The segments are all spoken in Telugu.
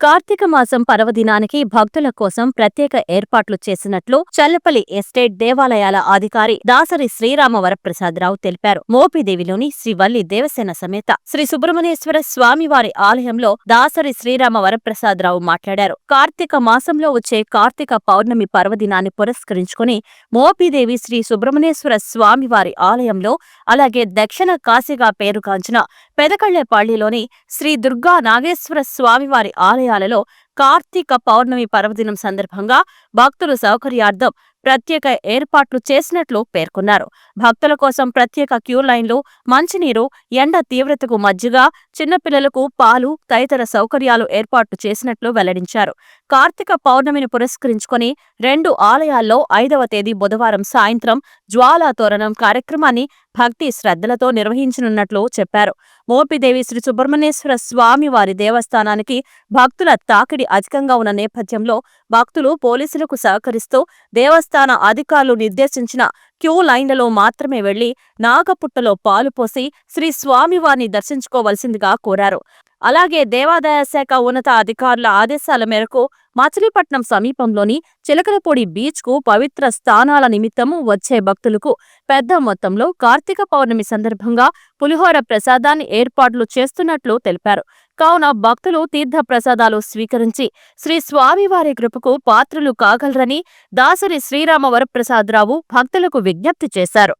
కార్తీక మాసం పర్వదినానికి భక్తుల కోసం ప్రత్యేక ఏర్పాట్లు చేసినట్లు చల్లపల్లి ఎస్టేట్ దేవాలయాల అధికారి దాసరి శ్రీరామ వరప్రసాదరావు తెలిపారు. మోపిదేవిలోని శ్రీవల్లి దేవసేన సమేత శ్రీ సుబ్రహ్మణ్యేశ్వర స్వామివారి ఆలయంలో దాసరి శ్రీరామ వరప్రసాదరావు మాట్లాడారు. కార్తీక మాసంలో వచ్చే కార్తీక పౌర్ణమి పర్వదినాన్ని పురస్కరించుకుని మోపిదేవి శ్రీ సుబ్రహ్మణ్యేశ్వర స్వామివారి ఆలయంలో అలాగే దక్షిణ కాశీగా పేరుగాంచిన పెదకళ్ళేపాళ్ళిలోని శ్రీ దుర్గా నాగేశ్వర స్వామివారి ఆలయం ఆలయాలలో కార్తీక పౌర్ణమి పర్వదినం సందర్భంగా భక్తుల సౌకర్యార్థం ప్రత్యేక ఏర్పాట్లు చేసినట్లు పేర్కొన్నారు. భక్తుల కోసం ప్రత్యేక క్యూ లైన్లు మంచినీరు ఎండ తీవ్రతకు మజ్జిగ చిన్నపిల్లలకు పాలు తదితర సౌకర్యాలు ఏర్పాట్లు చేసినట్లు వెల్లడించారు. కార్తీక పౌర్ణమిని పురస్కరించుకుని రెండు ఆలయాల్లో ఐదవ తేదీ బుధవారం సాయంత్రం జ్వాలా తోరణం కార్యక్రమాన్ని భక్తి శ్రద్ధలతో నిర్వహించనున్నట్లు చెప్పారు. మోపిదేవి శ్రీ సుబ్రహ్మణ్యేశ్వర స్వామి వారి దేవస్థానానికి భక్తుల తాకిడి అధికంగా ఉన్న నేపథ్యంలో భక్తులు పోలీసులకు సహకరిస్తూ దేవస్థాన అధికారులు నిర్దేశించిన క్యూ లైన్లలో మాత్రమే వెళ్ళి నాగపుట్టలో పాలు పోసి శ్రీ స్వామివారిని దర్శించుకోవలసిందిగా కోరారు. అలాగే దేవాదాయ శాఖ ఉన్నత అధికారుల ఆదేశాల మేరకు మచిలీపట్నం సమీపంలోని చిలకలపొడి బీచ్కు పవిత్ర స్థానాల నిమిత్తము వచ్చే భక్తులకు పెద్ద మొత్తంలో కార్తీక పౌర్ణమి సందర్భంగా పులిహోర ప్రసాదాన్ని ఏర్పాట్లు చేస్తున్నట్లు తెలిపారు. కావున భక్తులు తీర్థ ప్రసాదాలు స్వీకరించి శ్రీ స్వామివారి కృపకు పాత్రులు కాగలరని దాసరి శ్రీరామ వరప్రసాదరావు భక్తులకు విజ్ఞప్తి చేశారు.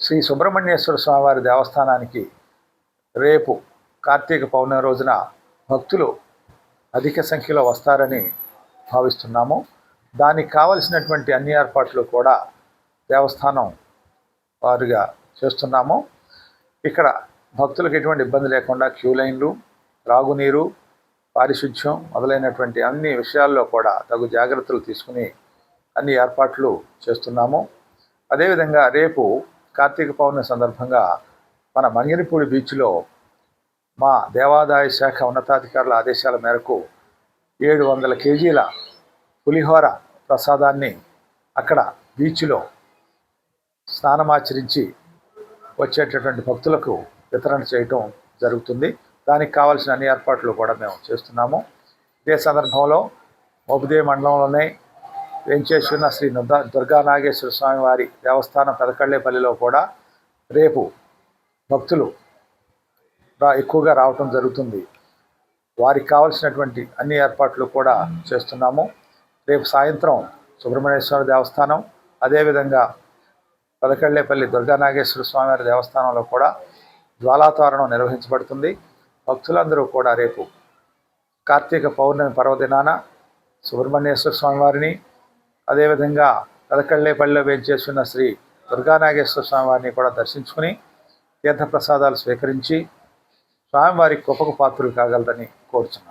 శ్రీ సుబ్రహ్మణ్యేశ్వర స్వామివారి దేవస్థానానికి రేపు కార్తీక పౌర్ణమి రోజున భక్తులు అధిక సంఖ్యలో వస్తారని భావిస్తున్నాము. దానికి కావలసినటువంటి అన్ని ఏర్పాట్లు కూడా దేవస్థానం వారుగా చేస్తున్నాము. ఇక్కడ భక్తులకు ఎటువంటి ఇబ్బంది లేకుండా క్యూ లైన్లు త్రాగునీరు పారిశుధ్యం మొదలైనటువంటి అన్ని విషయాల్లో కూడా తగు జాగ్రత్తలు తీసుకుని అన్ని ఏర్పాట్లు చేస్తున్నాము. అదేవిధంగా రేపు కార్తీక పౌర్ణమి సందర్భంగా మన మంగినపూడి బీచ్లో మా దేవాదాయ శాఖ ఉన్నతాధికారుల ఆదేశాల మేరకు ఏడు వందల కేజీల పులిహోర ప్రసాదాన్ని అక్కడ బీచ్లో స్నానమాచరించి వచ్చేటటువంటి భక్తులకు వితరణ చేయటం జరుగుతుంది. దానికి కావాల్సిన అన్ని ఏర్పాట్లు కూడా మేము చేస్తున్నాము. ఇదే సందర్భంలో మోపుదేవి మండలంలోనే వేంచేసి శ్రీ దుర్గా దుర్గా నాగేశ్వర స్వామి వారి దేవస్థానం పెదకళ్ళేపల్లిలో కూడా రేపు భక్తులు రా ఎక్కువగా రావటం జరుగుతుంది. వారికి కావలసినటువంటి అన్ని ఏర్పాట్లు కూడా చేస్తున్నాము. రేపు సాయంత్రం సుబ్రహ్మణ్యేశ్వర దేవస్థానం అదేవిధంగా పెదకళ్ళేపల్లి దుర్గానాగేశ్వర స్వామివారి దేవస్థానంలో కూడా జ్వాలాతోరణం నిర్వహించబడుతుంది. భక్తులందరూ కూడా రేపు కార్తీక పౌర్ణమి పర్వదినాన సుబ్రహ్మణ్యేశ్వర స్వామివారిని అదేవిధంగా పెదకళ్ళేపల్లిలో వేంచేస్తున్న శ్రీ దుర్గానాగేశ్వర స్వామివారిని కూడా దర్శించుకుని తీర్థప్రసాదాలు స్వీకరించి స్వామివారి కృపకు పాత్రులు కాగలరని కోరుచున్నాను.